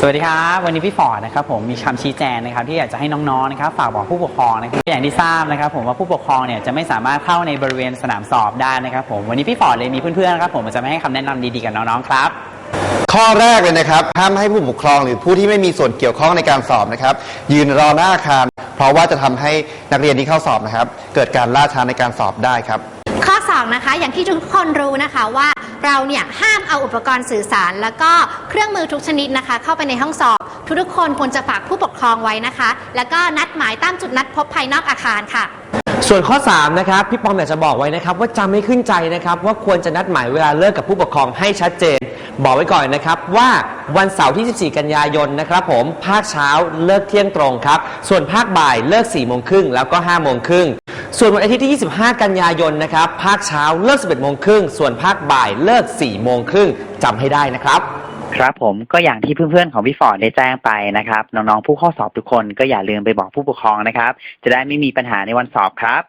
สวัสดีครับวันนี้พี่ฟอร์ดนะครับผมมีคำชี้แจงนะครับที่อยากจะให้น้องๆนะครับฝากบอกผู้ปกครองนะครับอย่างที่ทราบนะครับผมว่าผู้ปกครองเนี่ยจะไม่สามารถเข้าในบริเวณสนามสอบได้นะครับผมวันนี้พี่ฟอร์ดเลยมีเพื่อนๆนะครับผมจะมาให้คำแนะนำดีๆกับน้องๆครับข้อแรกเลยนะครับห้ามให้ผู้ปกครองหรือผู้ที่ไม่มีส่วนเกี่ยวข้องในการสอบนะครับ ยืนรอหน้าอาคาร เพราะว่าจะทำให้นักเรียนที่เข้าสอบนะครับ เกิดการล่าช้าในการสอบได้ครับ ข้อ2นะคะอย่างที่ทุกคนรู้นะคะว่า เราเนี่ยห้ามเอาอุปกรณ์สื่อสาร แล้วก็เครื่องมือทุกชนิดนะคะ เข้าไปในห้องสอบ ทุกๆคนควรจะฝากผู้ปกครองไว้นะคะ แล้วก็นัดหมายตามจุดนัดพบภายนอกอาคารค่ะ ส่วนข้อ 3 นะครับ พี่ปอมอยากจะบอกไว้นะครับ ว่าจำไม่ขึ้นใจนะครับ ว่าควรจะนัดหมายเวลาเลิกกับผู้ปกครองให้ชัดเจน บอกไว้ก่อนนะครับว่าวันเสาร์ที่ 14 กันยายนนะครับผมภาคเช้าเลิกเที่ยงตรงครับ ส่วนภาคบ่ายเลิก4โมงครึ่งแล้วก็5โมงครึ่ง ส่วนวันอาทิตย์ที่ 25 กันยายนนะครับ ภาคเช้าเลิก 11โมงครึ่ง ส่วนภาคบ่ายเลิก 4 โมงครึ่งจำให้ได้นะครับ ครับผมก็อย่างที่เพื่อนๆของพี่ฟอร์ดได้แจ้งไปนะครับ น้องๆผู้เข้าสอบทุกคนก็อย่าลืมไปบอกผู้ปกครองนะครับ จะได้ไม่มีปัญหาในวันสอบครับ